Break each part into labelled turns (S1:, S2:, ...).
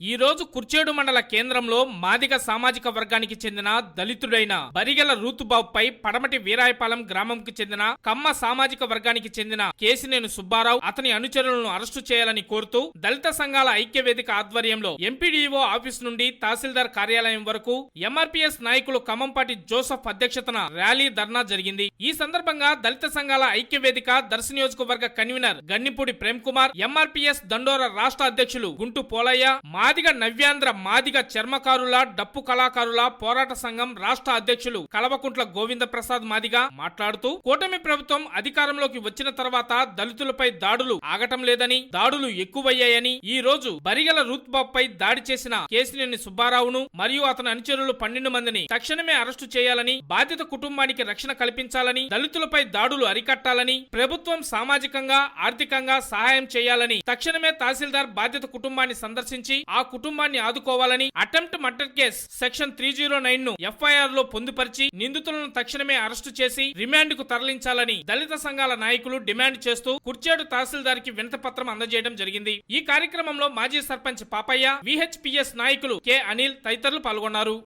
S1: ఈ రోజు కుర్చేడు మండల కేంద్రంలో మాదిగ సామాజిక వర్గానికి చెందిన దళితుడైన బరిగెల రూతుబాబుపై పడమటి వీరాయపాలెం గ్రామంకు చెందిన కమ్మ సామాజిక వర్గానికి చెందిన కేసినేని సుబ్బారావు అతని అనుచరులను అరెస్టు చేయాలని కోరుతూ దళిత సంఘాల ఐక్య వేదిక ఆధ్వర్యంలో ఎంపీడీఓ ఆఫీస్ నుండి తహసీల్దార్ కార్యాలయం వరకు ఎంఆర్పీఎస్ నాయకులు ఖమ్మంపాటి జోసఫ్ అధ్యక్షతన ర్యాలీ ధర్నా జరిగింది. ఈ సందర్భంగా దళిత సంఘాల ఐక్య వేదిక దర్శ నియోజకవర్గ కన్వీనర్ గన్నిపూడి ప్రేమ్ కుమార్ ఎంఆర్పీఎస్ దండోర రాష్ట్ర అధ్యక్షులు గుంటు పోలయ్య మాదిగ నవ్యాంధ్ర మాదిగ చర్మకారుల డప్పు కళాకారుల పోరాట సంఘం రాష్ట్ర అధ్యక్షులు కలవకుంట్ల గోవింద ప్రసాద్ మాదిగ మాట్లాడుతూ కూటమి ప్రభుత్వం అధికారంలోకి వచ్చిన తర్వాత దళితులపై దాడులు ఆగటం లేదని దాడులు ఎక్కువయ్యాయని ఈ రోజు బరిగల రూత్బాబ్ పై దాడి చేసిన కేసినేని సుబ్బారావును మరియు అతని అనుచరులు పన్నెండు మందిని తక్షణమే అరెస్టు చేయాలని బాధిత కుటుంబానికి రక్షణ కల్పించాలని దళితులపై దాడులు అరికట్టాలని ప్రభుత్వం సామాజికంగా ఆర్థికంగా సహాయం చేయాలని తక్షణమే తహసీల్దార్ బాధిత కుటుంబాన్ని సందర్శించి ఆ ఆ కుటుంబాన్ని ఆదుకోవాలని attempt murder case section three zero నైన్ను ఎఫ్ఐఆర్లో పొందుపరిచి నిందితులను తక్షణమే అరెస్టు చేసి రిమాండ్కు తరలించాలని దళిత సంఘాల నాయకులు డిమాండ్ చేస్తూ కుర్చేడు తహసీల్దార్కి పత్రం అందజేయడం జరిగింది. ఈ కార్యక్రమంలో మాజీ సర్పంచ్ పాపయ్య విహెచ్పిఎస్ నాయకులు కె అనిల్ తదితరులు పాల్గొన్నారు.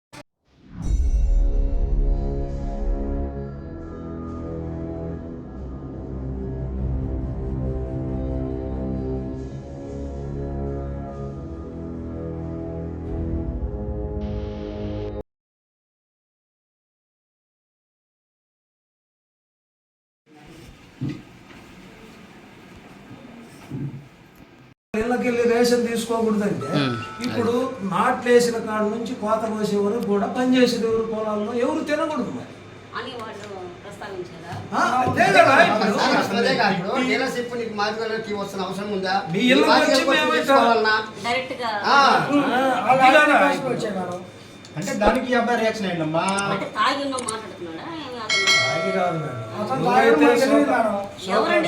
S2: ఇళ్ళకి వెళ్ళి రేషన్ తీసుకోకూడదంటే ఇప్పుడు నాట్లేసిన కాడ నుంచి కోత కోసే వరకు కూడా పనిచేసేది ఎవరు? పొలాల్లో ఎవరు తినకూడదు మరి?
S3: అంటే దానికి అబ్బాయి రియాక్షన్
S4: తాగి
S2: కాదు. మేడం.
S4: ఎవరండి